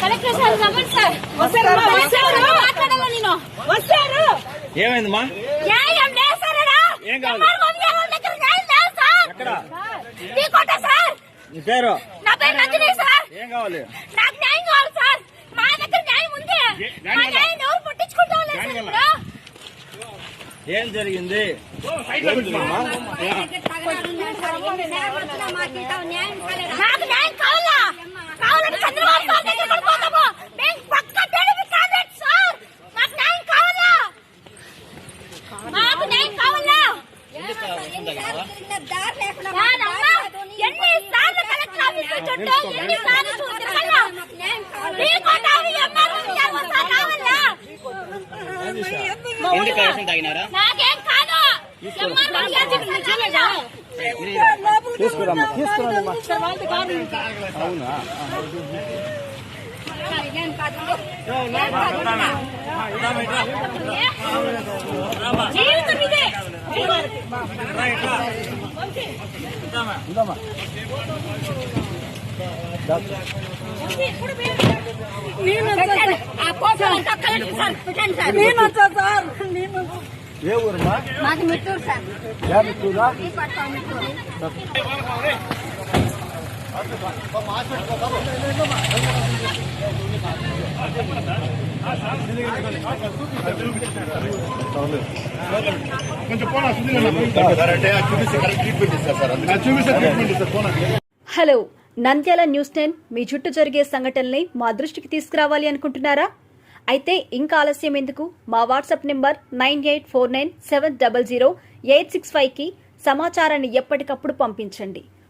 Collector sir రమ్మని sir వస్తారు మాట్లాడాలి నేను వస్తారు ఏమైందమ్మా న్యాయం లేదు సార్ ఈడ. ఏం సార్ నీ పేరు నా పేరు నందిని సార్ ఏం కావాలి నాకు న్యాయం కావాలి సార్ మా దగ్గర న్యాయం ఉంది ఏ- మా దానివల్ల? న్యాయం ఎవరు పట్టించుకుంటాం లేదు సార్ దానివల్ల? ఇప్పుడు ఏం జరిగింది న్యాయం కావాలా కావాలంటే చంద్రబాబు సార్ దగ్గరికి పోతాము మేము పక్క టీడీపీ క్యాండిడేట్ సార్ నాకు న్యాయం కావాలా మాకు న్యాయం కావాలా నానమ్మా, ఎన్ని సార్లు కలెక్టర్ ఆఫీస్ చుట్టూ ఎన్ని సార్లు చూసినా మీ కోటావి ఎంఆర్ఓ ఉద్యోగం సార్ కావాలా ఎందుకు కలెక్షన్ తాగినారా నాకేం కాదు. తీసుకురమ్మా. తీసుకురండి అవునా? జీవితం ఇదే. అంతా కలెక్టర్ సార్? ఏ ఊరమ్మా మాది మిట్టూరు సార్. ఏ Mitturu hello Nandyala news ten మీ చుట్టూ జరిగే సంఘటనల్ని మా దృష్టికి తీసుకురావాలి అనుకుంటున్నారా? అయితే ఇంకా ఆలస్యం ఎందుకు? మా WhatsApp number nine eight four nine seven double zero eight six ఫైవ్కి సమాచారాన్ని ఎప్పటికప్పుడు పంపించండి.